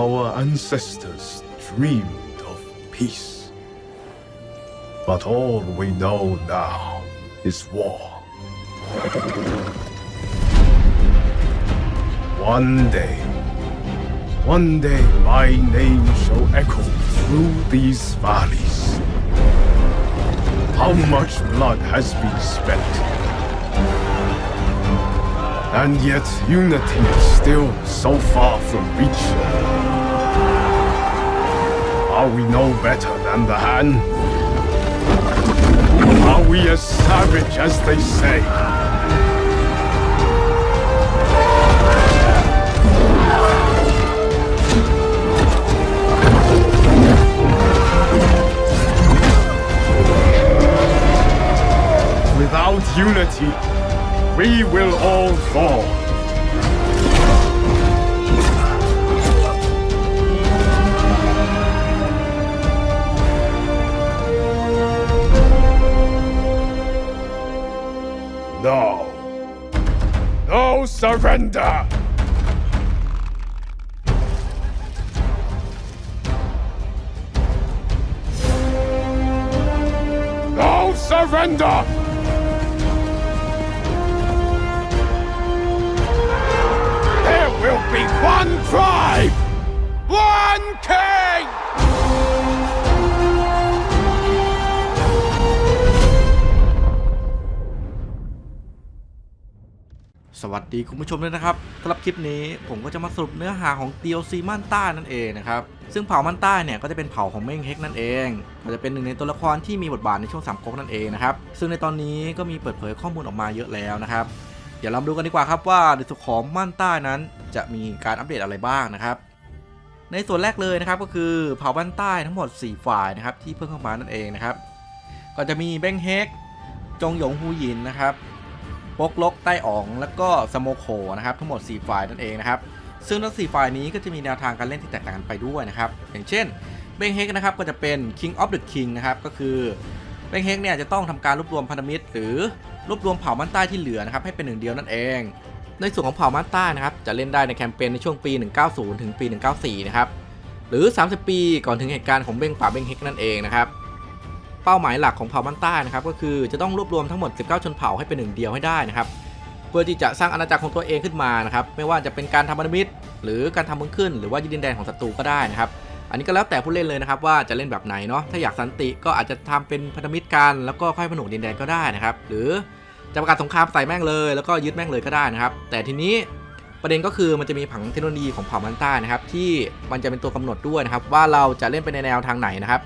Our ancestors dreamed of peace. But all we know now is war. One day, one day my name shall echo through these valleys. How much blood has been spent? And yet unity is still so far from reach. Are we no better than the Han? Are we as savage as they say? Without unity, we will all fall. No. No surrender! No surrender! Be one tribe! One king! สวัสดีคุณผู้ชมด้วยนะครับสำหรับคลิปนี้ผมก็จะมาสรุปเนื้อหาของ DLC ม่นต้นั่นเองนะครับ ซึ่งเผ่าม่นต้เนี่ยก็จะเป็นเผ่าของเม้งเฮกนั่นเองก็จะเป็นหนึ่งในตัวละครที่มีบทบาทในช่วงสามก๊กนั่นเองนะครับ ซึ่งในตอนนี้ก็มีเปิดเผยข้อมูลออกมาเยอะแล้วนะครับ เดี๋ยวเราดูกันดีกว่าครับว่าในส่วนของม่านใต้นั้น จะมีการอัปเดตอะไรบ้างนะครับ ในส่วนแรกเลยนะครับก็คือเผ่าบ้านใต้ทั้งหมด 4 ฝ่ายนะครับที่เพิ่งเข้ามานั่นเองนะครับ ก็จะมีเบ้งเฮกจงหยงฮูหยินนะครับปกลกใต้อ๋อง แล้วก็สโมโคนะครับทั้งหมด 4 ฝ่ายนั่นเองนะครับ ซึ่งทั้ง4ฝ่ายนี้ก็จะมีแนวทางการเล่นที่แตกต่างกันไปด้วยนะครับ อย่างเช่นเบงเฮกนะครับก็จะเป็น King of the King นะครับก็คือ เบงเฮกเนี่ยจะต้องทำการรวบรวมพันธมิตร หรือรวบรวมเผ่ามันใต้ที่เหลือนะครับให้เป็นหนึ่งเดียวนั่นเอง ในส่วนของเผ่ามันใต้นะครับจะเล่นได้ในแคมเปญในช่วงปี 190 ถึงปี 194 นะครับหรือ 30 ปีก่อนถึงเหตุการณ์ของเบงป่าเบงเฮกนั่นเองนะครับเป้าหมายหลักของเผ่าบ้านใต้นะครับก็คือจะต้องรวบรวมทั้งหมด 19 ชนเผ่าให้เป็นหนึ่งเดียวให้ได้นะครับเพื่อที่จะสร้างอาณาจักรของตัวเองขึ้นมานะครับไม่ว่าจะเป็นการทำพันธมิตร หรือการทำเมืองขึ้น หรือว่ายึดดินแดนของศัตรูก็ได้นะครับ อันนี้ก็แล้วแต่ผู้เล่นเลยนะครับว่าจะเล่นแบบไหนเนาะถ้าอยากสันติก็อาจจะทำเป็นพันธมิตรกันแล้วก็ค่อยผนวกดินแดนก็ได้นะครับ หรือจะประกาศสงครามใส่แม่งเลยแล้วก็ยึดแม่งเลยก็ได้นะครับ แต่ทีนี้ประเด็นก็คือมันจะมีผังเทคโนโลยีของเผ่ามันต้านะครับที่มันจะเป็นตัวกำหนดด้วยนะครับ ว่าเราจะเล่นไปในแนวทางไหนนะครับ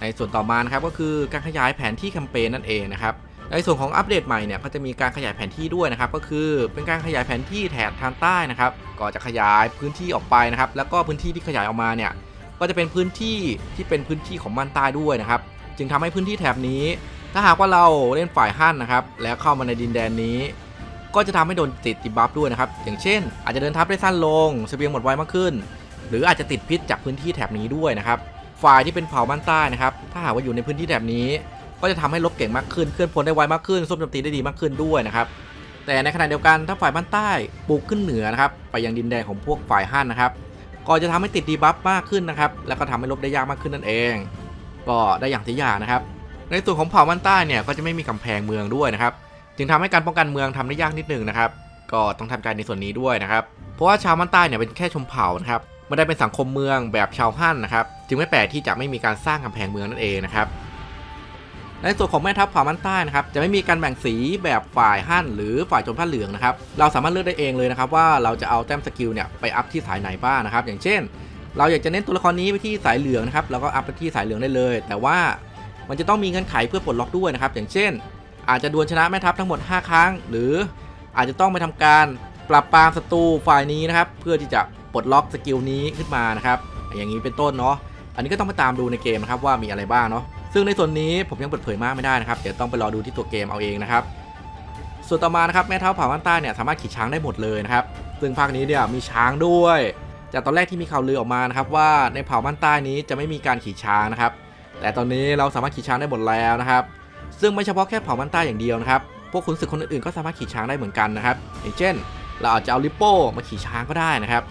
ในส่วนต่อมานะครับก็คือการขยายแผนที่แคมเปญนั่นเองนะครับ ในส่วนของอัปเดตใหม่เนี่ยก็จะมีการขยายแผนที่ด้วยนะครับ ก็คือเป็นการขยายแผนที่แถบทางใต้นะครับ ก็จะขยายพื้นที่ออกไปนะครับ แล้วก็พื้นที่ที่ขยายออกมาเนี่ยก็จะเป็นพื้นที่ที่เป็นพื้นที่ของม่นใต้ด้วยนะครับ จึงทำให้พื้นที่แถบนี้ ถ้าหากว่าเราเล่นฝ่ายฮั่นนะครับ แล้วเข้ามาในดินแดนนี้ ก็จะทำให้โดนติดติบัฟด้วยนะครับ อย่างเช่น อาจจะเดินทัพได้สั้นลงเสบียงหมดไวมากขึ้น หรืออาจจะติดพิษจากพื้นที่แถบนี้ด้วยนะครับ ฝ่ายที่เป็นเผ่าบ้านใต้นะครับ ถ้าหากว่าอยู่ในพื้นที่แบบนี้ ก็จะทำให้ลบเก่งมากขึ้นเคลื่อนพลได้ไวมากขึ้นส้มโจมตีได้ดีมากขึ้นด้วยนะครับแต่ในขณะเดียวกันถ้าฝ่ายบ้านใต้ปลูกขึ้นเหนือนะครับไปยังดินแดนของพวกฝ่ายฮั่นนะครับก็จะทำให้ติดดีบัฟมากขึ้นนะครับแล้วก็ทำให้ลบได้ยากมากขึ้นนั่นเอง ก็ได้อย่างที่อยากนะครับ ในส่วนของเผ่าบ้านใต้เนี่ยก็จะไม่มีกำแพงเมืองด้วยนะครับจึงทำให้การป้องกันเมืองทำได้ยากนิดนึงนะครับก็ต้องทำใจในส่วนนี้ด้วยนะครับเพราะว่าชาวบ้านใต้เนี่ยเป็นแค่ชมเผ่านะครับไม่ได้เป็นสังคมเมืองแบบชาวฮั่นนะครับจึงไม่แปลกที่จะไม่มีการสร้างกำแพงเมืองนั่นเองนะครับ ในส่วนของแม่ทัพเผ่ามันใต้นะครับจะไม่มีการแบ่งสีแบบฝ่ายฮั่นหรือฝ่ายจรผ้าเหลืองนะครับเราสามารถเลือกได้เองเลยนะครับว่าเราจะเอาแต้มสกิลเนี่ยไปอัพที่สายไหนบ้างนะครับ อย่างเช่น เราอยากจะเน้นตัวละครนี้ไปที่สายเหลืองนะครับเราก็อัพไปที่สายเหลืองได้เลย แต่ว่ามันจะต้องมีเงื่อนไขเพื่อปลดล็อกด้วยนะครับ อย่างเช่น อาจจะดวลชนะแม่ทัพทั้งหมด 5 ครั้ง หรืออาจจะต้องไปทำการปรับปรามศัตรูฝ่ายนี้นะครับเพื่อที่จะปลดล็อกสกิลนี้ขึ้นมานะครับอย่างนี้เป็นต้นเนาะอันนี้ก็ต้องไปตามดูในเกมนะครับว่ามีอะไรบ้างเนาะ ซึ่งในส่วนนี้ผมยังเปิดเผยมากไม่ได้นะครับ เดี๋ยวต้องไปรอดูที่ตัวเกมเอาเองนะครับ ส่วนต่อมานะครับแม่เท้าเผ่าบ้านใต้เนี่ยสามารถขี่ช้างได้หมดเลยนะครับ ซึ่งภาคนี้เนี่ยมีช้างด้วย จากตอนแรกที่มีข่าวลือออกมานะครับว่าในเผ่าบ้านใต้นี้จะไม่มีการขี่ช้างนะครับ แต่ตอนนี้เราสามารถขี่ช้างได้หมดแล้วนะครับ ซึ่งไม่เฉพาะแค่เผ่าบ้านใต้อย่างเดียวนะครับ พวกขุนศึกคนอื่นๆก็สามารถขี่ช้างได้เหมือนกันนะครับ อย่างเช่น เราอาจจะเอาลิปโป้มาขี่ช้างก็ได้นะครับ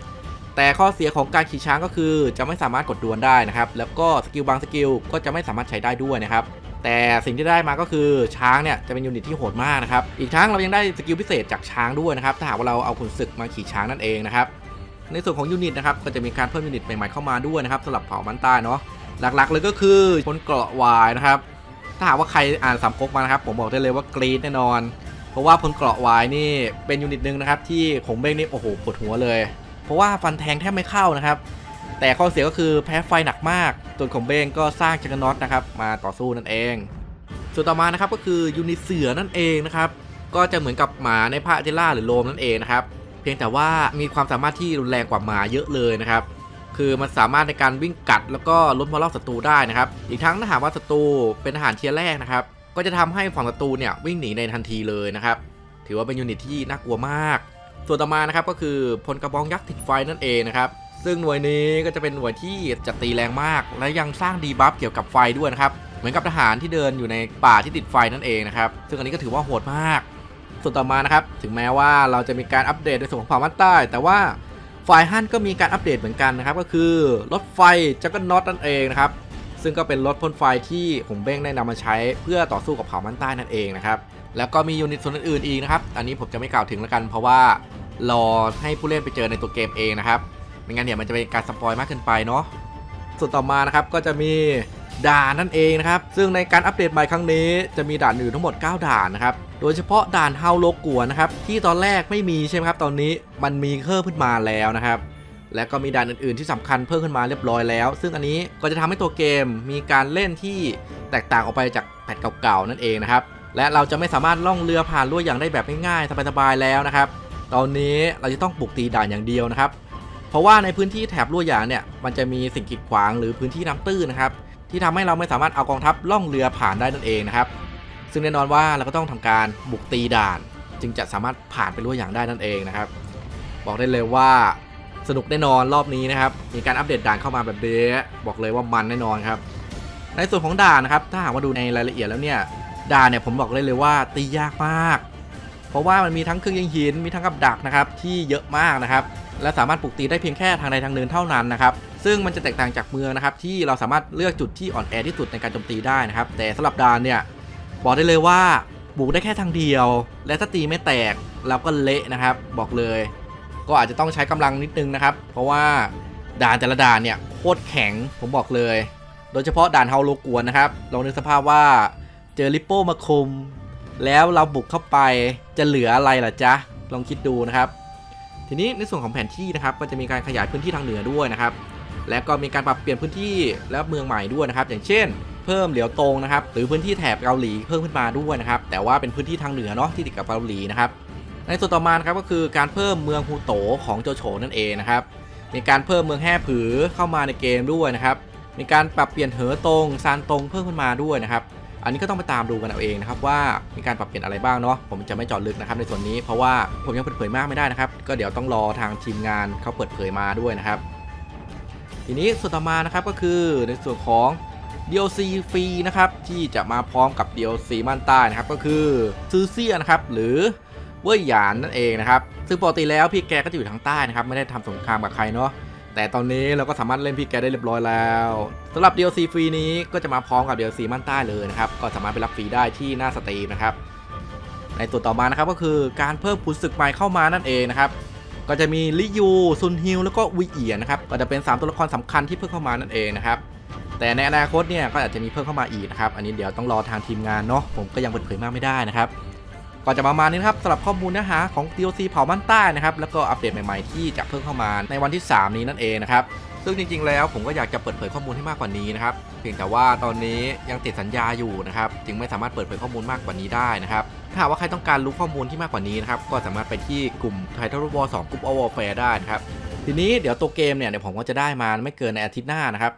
แต่ข้อเสียของการขี่ช้างก็คือจะไม่สามารถกดดวลได้นะครับ แล้วก็สกิลบางสกิลก็จะไม่สามารถใช้ได้ด้วยนะครับ แต่สิ่งที่ได้มาก็คือช้างเนี่ยจะเป็นยูนิตที่โหดมากนะครับ อีกทั้งเรายังได้สกิลพิเศษจากช้างด้วยนะครับ ถ้าหากว่าเราเอาขุนศึกมาขี่ช้างนั่นเองนะครับ ในส่วนของยูนิตนะครับก็จะมีการเพิ่มยูนิตใหม่ๆเข้ามาด้วยนะครับสำหรับเผ่ามันใต้เนาะ หลักๆ เลยก็คือคนเกราะวายนะครับ ถ้าหากว่าใครอ่านสามก๊กมานะครับ ผมบอกได้เลยว่ากรีดแน่นอน เพราะว่าพลเกราะวายนี่เป็นยูนิตหนึ่งนะครับที่ของเบ้งนี่โอ้โหปวดหัวเลย เพราะว่าฟันแทงแทบไม่เข้านะครับ แต่ข้อเสียก็คือแพ้ไฟหนักมากส่วนของเบ้งก็สร้างจักรน็อตนะครับมาต่อสู้นั่นเอง ส่วนต่อมานะครับก็คือยูนิตเสือนั่นเองนะครับก็จะเหมือนกับหมาในพระเจล่าหรือโลมนั่นเองนะครับเพียงแต่ว่ามีความสามารถที่รุนแรงกว่าหมาเยอะเลยนะครับคือมันสามารถในการวิ่งกัดแล้วก็ลดมอล็อกศัตรูได้นะครับ อีกทั้งถ้าหากว่าศัตรูเป็นทหารเทียร์แรกนะครับ ก็จะทำให้ฝั่งศัตรูเนี่ยวิ่งหนีในทันทีเลยนะครับ ถือว่าเป็นยูนิตที่น่ากลัวมาก ส่วนต่อมานะครับก็คือพลกระบองยักษ์ติดไฟนั่นเองนะครับซึ่งหน่วยนี้ก็จะเป็นหน่วยที่จะตีแรงมาก และยังสร้างดีบัฟเกี่ยวกับไฟด้วยนะครับเหมือนกับทหารที่เดินอยู่ในป่าที่ติดไฟนั่นเองนะครับซึ่งอันนี้ก็ถือว่าโหดมาก ส่วนต่อมานะครับถึงแม้ว่าเราจะมีการอัปเดตในส่วนของเผ่ามันใต้ แต่ว่าฝ่ายฮั่นก็มีการอัปเดตเหมือนกันนะครับก็คือรถไฟจักรน็อตนั่นเองนะครับซึ่งก็เป็นรถพ่นไฟที่หงเบ้งได้นำมาใช้เพื่อต่อสู้กับเผ่ามันใต้นั่นเองนะครับแล้วก็มียูนิตส่วนอื่นๆอีกนะครับอันนี้ผมจะไม่กล่าวถึงแล้วกันเพราะว่า รอให้ผู้เล่นไปเจอในตัวเกมเองนะครับไม่งั้นเนี่ยมันจะเป็นการสปอยมากเกินไปเนาะส่วนต่อมานะครับก็จะมีด่านนั่นเองนะครับ ซึ่งในการอัปเดตใหม่ครั้งนี้จะมีด่านอยู่ทั้งหมด 9 ด่านนะครับ โดยเฉพาะด่านเฮาโลกัวนะครับ ที่ตอนแรกไม่มีใช่ไหมครับ ตอนนี้มันมีเพิ่มขึ้นมาแล้วนะครับ และก็มีด่านอื่นๆที่สำคัญเพิ่มขึ้นมาเรียบร้อยแล้ว ซึ่งอันนี้ก็จะทำให้ตัวเกมมีการเล่นที่แตกต่างออกไปจากแพทเก่าๆนั่นเองนะครับ และเราจะไม่สามารถล่องเรือผ่านลวดอย่างได้แบบง่ายๆสบายๆแล้วนะครับ ตอนนี้เราจะต้องบุกตีด่านอย่างเดียวนะครับ เพราะว่าในพื้นที่แถบลวดหยางเนี่ยมันจะมีสิ่งกีดขวางหรือพื้นที่น้ำตื้นนะครับ ที่ทำให้เราไม่สามารถเอากองทัพล่องเรือผ่านได้นั่นเองนะครับ ซึ่งแน่นอนว่าเราก็ต้องทำการบุกตีด่าน จึงจะสามารถผ่านไปลวดหยางได้นั่นเองนะครับ บอกได้เลยว่าสนุกแน่นอนรอบนี้นะครับ มีการอัปเดตด่านเข้ามาแบบเด้บอกเลยว่ามันแน่นอนครับ ในส่วนของด่านนะครับ ถ้าหากว่าดูในรายละเอียดแล้วเนี่ยด่านเนี่ยผมบอกเลยเลยว่าตียากมาก ราะว่ามันมีทั้งเครื่องยิงหินมีทั้งกับดักนะครับที่เยอะมากนะครับและสามารถปลุกตีได้เพียงแค่ทางใดทางหนึ่งเท่านั้นนะครับซึ่งมันจะแตกต่างจากเมืองนะครับที่เราสามารถเลือกจุดที่อ่อนแอที่สุดในการโจมตีได้นะครับแต่สำหรับดานเนี่ยบอกได้เลยว่าบุกได้แค่ทางเดียว และถ้าตีไม่แตกเราก็เละนะครับ บอกเลย ก็อาจจะต้องใช้กำลังนิดนึงนะครับ เพราะว่าด่านแต่ละด่านเนี่ยโคตรแข็งผมบอกเลย โดยเฉพาะด่านเฮาโลกวนนะครับลองนึกสภาพว่าเจอริปโป้มาคุม แล้วเราบุกเข้าไปจะเหลืออะไรล่ะจ๊ะ ลองคิดดูนะครับ ทีนี้ในส่วนของแผนที่นะครับ ก็จะมีการขยายพื้นที่ทางเหนือด้วยนะครับ และก็มีการปรับเปลี่ยนพื้นที่และเมืองใหม่ด้วยนะครับ อย่างเช่น เพิ่มเหลียวตรงนะครับ หรือพื้นที่แถบเกาหลีเพิ่มขึ้นมาด้วยนะครับ แต่ว่าเป็นพื้นที่ทางเหนือเนาะที่ติดกับเกาหลีนะครับ ในส่วนต่อมาครับก็คือการเพิ่มเมืองฮูโตของโจโฉนั่นเองนะครับ มีการเพิ่มเมืองแห่ผือเข้ามาในเกมด้วยนะครับ มีการปรับเปลี่ยนเหอตรงซานตรงเพิ่มขึ้นมาด้วยนะครับ อันนี้ก็ต้องไปตามดูกันเอาเองนะครับว่ามีการปรับเปลี่ยนอะไรบ้างเนาะผมจะไม่เจอดลึกนะครับในส่วนนี้เพราะว่าผมยังเปิดเผยมากไม่ได้นะครับก็เดี๋ยวต้องรอทางทีมงานเขาเปิดเผยมาด้วยนะครับ ทีนี้ส่วนต่อมานะครับก็คือในส่วนของ DLC ฟรีนะครับที่จะมาพร้อมกับ DLC ม่านใต้นะครับก็คือซื้อเซียนะครับหรือเว่ยหยานนั่นเองนะครับซึ่งปกติแล้วพี่แกก็จะอยู่ทางใต้นะครับไม่ได้ทำสงครามกับใครเนาะ แต่ตอนนี้เราก็สามารถเล่นพี่แกได้เรียบร้อยแล้วสำหรับ DLC ฟรีนี้ก็จะมาพร้อมกับ DLC มั่นใต้เลยนะครับ ก็สามารถไปรับฟรีได้ที่หน้าสตรีมนะครับ ในตัวต่อมานะครับก็คือการเพิ่มขุนศึกใหม่เข้ามานั่นเองนะครับ ก็จะมีลิยูซุนฮิวแล้วก็วีเอียนะครับ ก็จะเป็น 3 ตัวละครสำคัญที่เพิ่มเข้ามานั่นเองนะครับ แต่ในอนาคตเนี่ยก็อาจจะมีเพิ่มเข้ามาอีกนะครับ อันนี้เดี๋ยวต้องรอทางทีมงานเนาะ ผมก็ยังเปิดเผยมากไม่ได้นะครับ ก็จะประมาณนี้นะครับสำหรับข้อมูลเนื้อหาของ DLC เผ่ามันใต้นะครับแล้วก็อัปเดตใหม่ๆที่จะเพิ่มเข้ามาในวันที่ 3 นี้นั่นเองนะครับซึ่งจริงๆ แล้วผมก็อยากจะเปิดเผยข้อมูลให้มากกว่านี้นะครับเพียงแต่ว่าตอนนี้ยังติดสัญญาอยู่นะครับจึงไม่สามารถเปิดเผยข้อมูลมากกว่านี้ได้นะครับถ้าว่าใครต้องการรู้ข้อมูลที่มากกว่านี้นะครับก็สามารถไปที่กลุ่ม Title War 2กลุ่ม All Warfare ได้นะครับทีนี้เดี๋ยวตัวเกมเนี่ยเดี๋ยวผมก็จะได้มาไม่เกินในอาทิตย์หน้านะครับ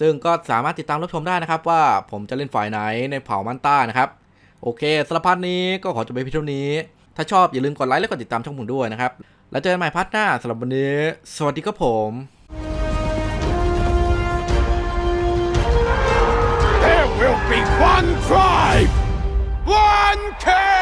ซึ่งก็สามารถติดตามรับชมได้นะครับว่าผมจะเล่นฝ่ายไหนในเผ่ามันต้านะครับ โอเคสารพัดนี้ก็ขอจบไปเพียงเท่านี้ ถ้าชอบอย่าลืมกดไลค์และกดติดตามช่องผมด้วยนะครับ แล้วเจอกันใหม่พาร์ทหน้าสำหรับวันนี้ สวัสดีครับผม There will be one tribe, one king.